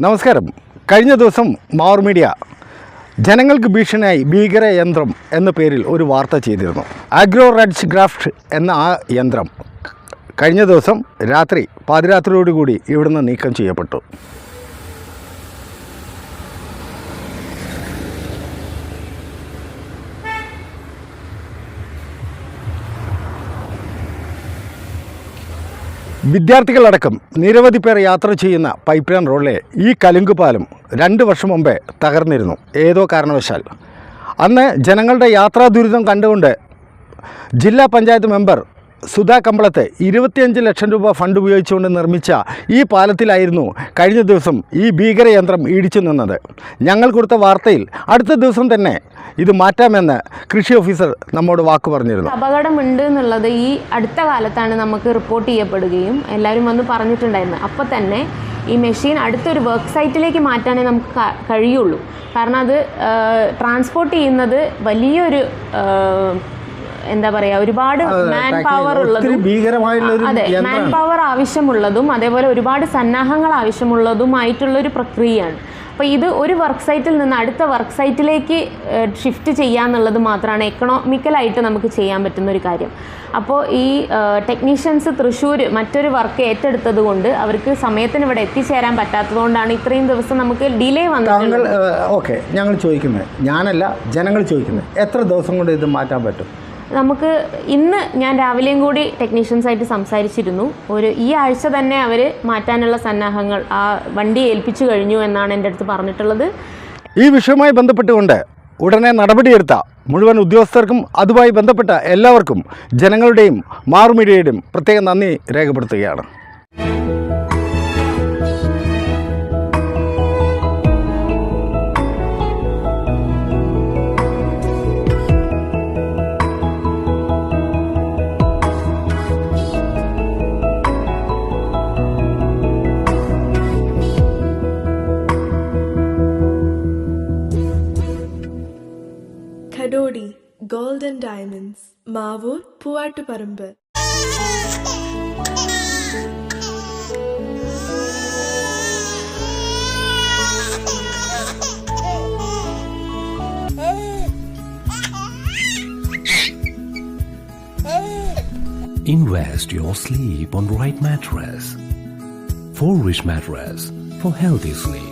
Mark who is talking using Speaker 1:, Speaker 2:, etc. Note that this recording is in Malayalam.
Speaker 1: നമസ്കാരം. കഴിഞ്ഞ ദിവസം മാവർ മീഡിയ ജനങ്ങൾക്ക് ഭീഷണിയായി ഭീകര യന്ത്രം എന്ന പേരിൽ ഒരു വാർത്ത ചെയ്തിരുന്നു. ആഗ്രോ റെഡ്സ് ഗ്രാഫ്റ്റ് എന്ന ആ യന്ത്രം കഴിഞ്ഞ ദിവസം രാത്രി പാതിരാത്രിയോടുകൂടി ഇവിടുന്ന് നീക്കം ചെയ്യപ്പെട്ടു. വിദ്യാർത്ഥികളടക്കം നിരവധി പേർ യാത്ര ചെയ്യുന്ന പൈപ്പ് ലൈൻ റോഡിലെ ഈ കലുങ്ക് പാലം രണ്ട് വർഷം മുമ്പേ തകർന്നിരുന്നു. ഏതോ കാരണവശാൽ. അന്ന് ജനങ്ങളുടെ യാത്രാ ദുരിതം കണ്ടുകൊണ്ട് ജില്ലാ പഞ്ചായത്ത് മെമ്പർ സുധാ കമ്പളത്ത് ഇരുപത്തിയഞ്ച് ലക്ഷം രൂപ ഫണ്ട് ഉപയോഗിച്ചുകൊണ്ട് നിർമ്മിച്ച ഈ പാലത്തിലായിരുന്നു കഴിഞ്ഞ ദിവസം ഈ ഭീകരയന്ത്രം ഇടിച്ചു നിന്നത്. ഞങ്ങൾ കൊടുത്ത വാർത്തയിൽ അടുത്ത ദിവസം തന്നെ ഇത് മാറ്റാമെന്ന് കൃഷി ഓഫീസർ നമ്മോട് വാക്ക് പറഞ്ഞിരുന്നു.
Speaker 2: അപകടമുണ്ട് എന്നുള്ളത് ഈ അടുത്ത കാലത്താണ് നമുക്ക് റിപ്പോർട്ട് ചെയ്യപ്പെടുകയും എല്ലാവരും വന്ന് പറഞ്ഞിട്ടുണ്ടായിരുന്നു. അപ്പോൾ തന്നെ ഈ മെഷീൻ അടുത്തൊരു വർക്ക് സൈറ്റിലേക്ക് മാറ്റാനേ നമുക്ക് കഴിയുള്ളൂ. കാരണം അത് ട്രാൻസ്പോർട്ട് ചെയ്യുന്നത് വലിയൊരു എന്താ പറയാ ഒരുപാട് മാൻ പവർ ഉള്ളതും അതെ മാൻ പവർ ആവശ്യമുള്ളതും അതേപോലെ ഒരുപാട് സന്നാഹങ്ങൾ ആവശ്യമുള്ളതുമായിട്ടുള്ളൊരു പ്രക്രിയയാണ്. അപ്പോൾ ഇത് ഒരു വർക്ക് സൈറ്റിൽ നിന്ന് അടുത്ത വർക്ക് സൈറ്റിലേക്ക് ഷിഫ്റ്റ് ചെയ്യാന്നുള്ളത് മാത്രമാണ് എക്കണോമിക്കലായിട്ട് നമുക്ക് ചെയ്യാൻ പറ്റുന്ന ഒരു കാര്യം. അപ്പോൾ ഈ ടെക്നീഷ്യൻസ് തൃശ്ശൂർ മറ്റൊരു വർക്ക് ഏറ്റെടുത്തത് കൊണ്ട് അവർക്ക് സമയത്തിന് ഇവിടെ എത്തിച്ചേരാൻ പറ്റാത്തതുകൊണ്ടാണ് ഇത്രയും ദിവസം നമുക്ക് ഡിലേ
Speaker 1: വന്നത് ഓക്കെ ഞങ്ങൾ ചോദിക്കുന്നത്. ഞാനല്ല ജനങ്ങൾ ചോദിക്കുന്നത്. എത്ര ദിവസം കൊണ്ട് ഇത് മാറ്റാൻ പറ്റും?
Speaker 2: നമുക്ക് ഇന്ന് ഞാൻ രാവിലെയും കൂടി ടെക്നീഷ്യൻസ് ആയിട്ട് സംസാരിച്ചിരുന്നു. ഒരു ഈ ആഴ്ച തന്നെ അവർ മാറ്റാനുള്ള സന്നാഹങ്ങൾ ആ വണ്ടി ഏൽപ്പിച്ചു കഴിഞ്ഞു എന്നാണ് എന്റെ അടുത്ത് പറഞ്ഞിട്ടുള്ളത്.
Speaker 1: ഈ വിഷയവുമായി ബന്ധപ്പെട്ടുകൊണ്ട് ഉടനെ നടപടിയെടുത്ത മുഴുവൻ ഉദ്യോഗസ്ഥർക്കും അതുമായി ബന്ധപ്പെട്ട എല്ലാവർക്കും ജനങ്ങളുടെയും മാറുമീഡിയയുടെയും പ്രത്യേക നന്ദി രേഖപ്പെടുത്തുകയാണ്.
Speaker 3: ഖഡോഡി golden diamonds Mavoor Poovattuparamba
Speaker 4: Invest your sleep on right mattress. For rich mattress for healthy sleep.